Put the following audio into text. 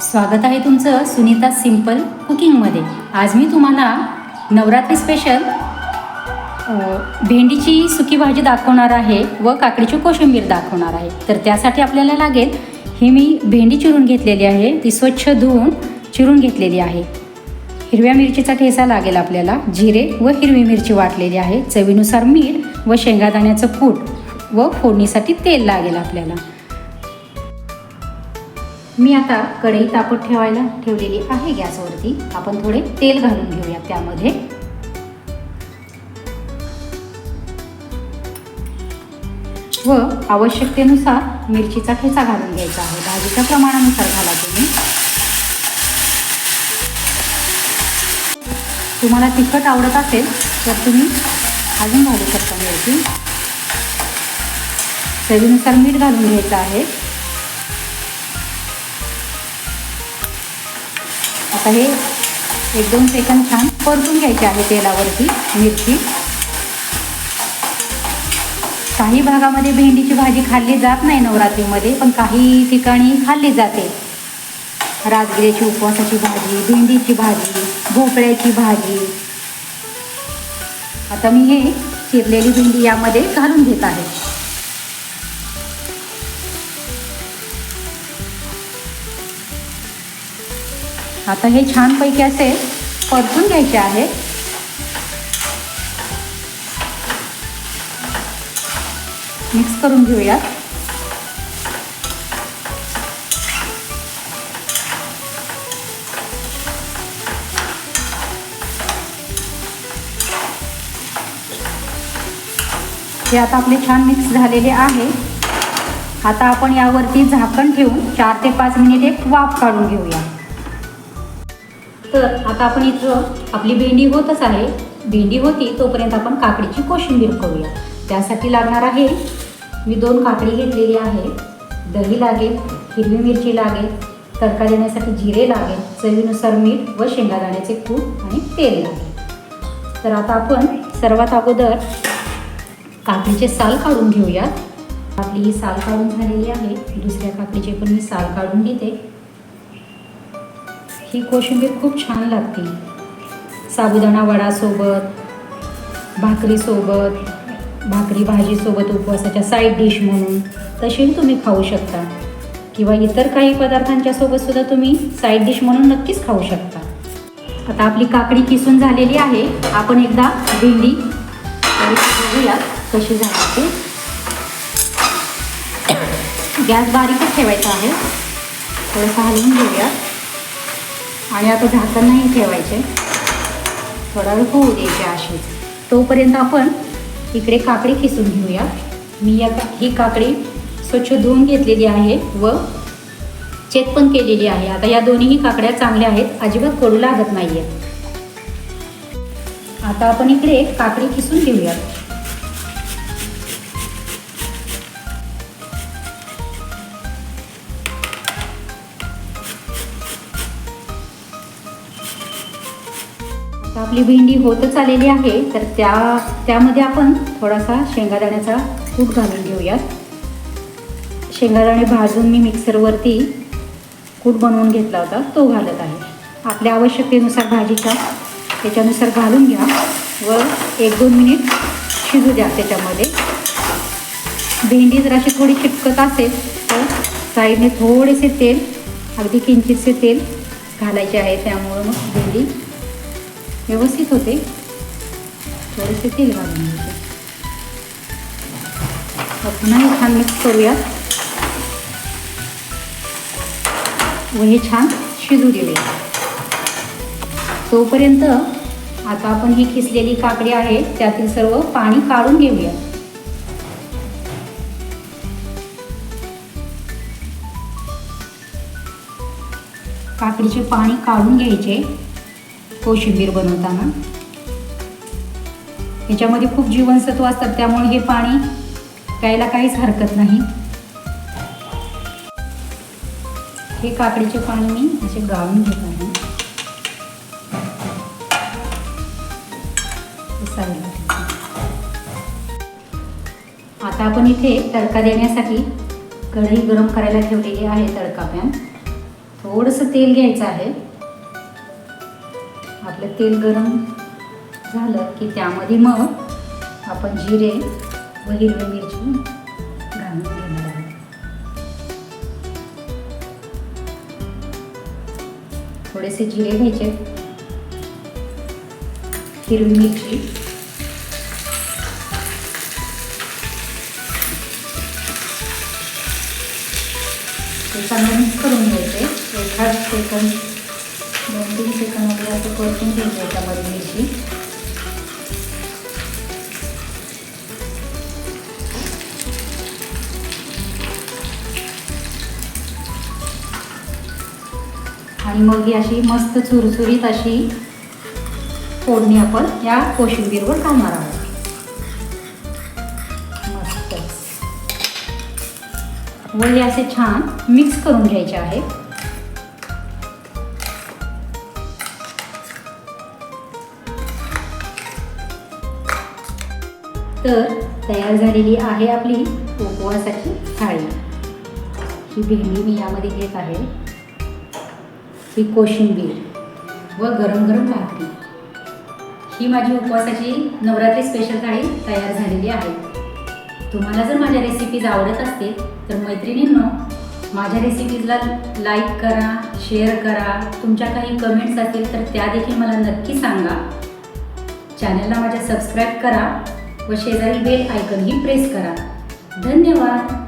स्वागत आहे तुमचं सुनीता सिंपल कुकिंगमध्ये. आज मी तुम्हाला नवरात्री स्पेशल भेंडीची सुकी भाजी दाखवणार आहे व काकडीची कोशिंबीर दाखवणार आहे. तर त्यासाठी आपल्याला लागेल ही मी भेंडी चिरून घेतलेली आहे. ती स्वच्छ धुवून चिरून घेतलेली आहे. हिरव्या मिरचीचा ठेसा लागेल आपल्याला जिरे व हिरवी मिरची वाटलेली आहे. चवीनुसार मीठ व शेंगादाण्याचं कूट व फोडणीसाठी तेल लागेल आपल्याला. मी आता कढई तापत ठेवायला ठेवलेली आहे गॅसवरती. आपण थोडे तेल घालून घेऊया त्यामध्ये. व आवश्यकतेनुसार मिरचीचा ठेचा घालून घ्यायचा आहे. भाजीच्या प्रमाणानुसार घाला तुम्ही. तुम्हाला तिखट आवडत असेल तर तुम्ही अजून घालू शकता मिरची. चवीनुसार मीठ घालून घ्यायचं आहे. आता हे एक दोन सेकंद छान परतून घ्यायचे आहे तेलावरती मिरची. काही भागामध्ये भेंडीची भाजी खाल्ली जात नाही नवरात्रीमध्ये पण काही ठिकाणी खाल्ली जाते. राजगिऱ्याची उपवासाची भाजी भेंडीची भाजी भोपळ्याची भाजी. आता मी हे चिरलेली भेंडी यामध्ये घालून घेत आहे. आता हे छानपैकी असे परतून घ्यायचे आहे. मिक्स करून घेऊयात. हे आता आपले छान मिक्स झालेले आहे. आता आपण यावरती झाकण ठेवून चार ते पाच मिनिटे वाफ काढून घेऊया. तर आता आपण इथं आपली भेंडी होतच आहे. भेंडी होती तोपर्यंत आपण काकडीची कोशिंबीर करूया. त्यासाठी लागणार आहे मी दोन काकडी घेतलेली आहे. दही लागेल हिरवी मिरची लागेल तडका देण्यासाठी जिरे लागेल चवीनुसार मीठ व शेंगादाण्याचे कूट आणि तेल लागेल. तर आता आपण सर्वात अगोदर काकडीचे साल काढून घेऊयात. आपली ही साल काढून झालेली आहे. दुसऱ्या काकडीचे पण मी साल काढून घेते. ही कोशिंबीर खूप छान लागते. साबुदाणा वडासोबत भाकरीसोबत भाकरी भाजीसोबत उपवासाच्या साईड डिश म्हणून तशीही तुम्ही खाऊ शकता. किंवा इतर काही पदार्थांच्या सोबत सुद्धा तुम्ही साईड डिश म्हणून नक्कीच खाऊ शकता. आता आपली काकडी किसून झालेली आहे. आपण एकदा भेंडी बघूया कशी झाली. ते गॅस बारीकच ठेवायचा आहे. थोडंसं हलवून घेऊया. आणि आता झाकण नाही ठेवायचे. थोडा वेळ होऊ द्यायचे असेच तोपर्यंत आपण इकडे काकडी किसून घेऊया. मी या का ही काकडी स्वच्छ धुवून घेतलेली आहे व चेत पण केलेली आहे. आता या दोन्हीही काकड्या चांगल्या आहेत. अजिबात कडू लागत नाही आहेत आता आपण इकडे काकडी किसून घेऊया आपली भेंडी होतच आलेली आहे तर त्या त्यामध्ये आपण थोडासा शेंगादाण्याचा कूट घालून घेऊयात. शेंगादाणे भाजून मी मिक्सरवरती कूट बनवून घेतला होता तो घालत आहे. आपल्या आवश्यकतेनुसार भाजीचा त्याच्यानुसार घालून घ्या व एक दोन मिनिट शिजू द्या त्याच्यामध्ये. भेंडी जर अशी थोडी चिटकत असेल तर साईडने थोडेसे तेल अगदी किंचितसे तेल घालायचे आहे त्यामुळं मग भेंडी व्यवस्थित होते. थोडेसे तेल घालून घ्यायचे. पुन्हा हे छान मिक्स करूया व हे छान शिजू देऊया तोपर्यंत आता आपण ही खिसलेली काकडी आहे त्यातील सर्व पाणी काढून घेऊया. काकडीचे पाणी काढून घ्यायचे. कोशिंबीर बनवताना. याच्यामध्ये खूप जीवनसत्व असतात त्यामुळे हे पाणी प्यायला काहीच हरकत नाही. हे काकडीचे पाणी मी असे गाळून घेत आहे. आता आपण इथे तडका देण्यासाठी कढई गरम करायला ठेवलेली आहे तडका पॅन. थोडंसं तेल घ्यायचं आहे. आपलं तेल गरम झालं की त्यामध्ये मग आपण जिरे व हिरवी मिरची घालून घेणार आहोत. थोडेसे जिरे घ्यायचे हिरवी मिरची. चांगलं मिक्स करून घ्यायचे. एखाद सेकंद दोन तीन सेकंद वगैरे असं परतून घ्यायचं याच्यामध्ये मिरची आणि मग ही अशी मस्त चुरचुरीत अशी फोडणी आपण या कोशिंबीरवर घालणार आहोत. मस्त व हे असे छान मिक्स करून घ्यायचे आहे तर तयार झालेली आहे आपली उपवासाची थाळी. ही भेंडी मी यामध्ये घेत आहे. ही कोशिंबीर व गरम गरम भाकरी. ही माझी उपवासाची नवरात्री स्पेशल थाळी तयार झालेली आहे. तुम्हाला जर माझ्या रेसिपीज आवडत असतील तर मैत्रिणींनो माझ्या रेसिपीजला लाईक करा शेअर करा. तुमच्या काही कमेंट्स असतील तर त्या देखील मला नक्की सांगा. चॅनलला माझ्या सबस्क्राईब करा. व शेजारी बेल आयकनही प्रेस करा. धन्यवाद.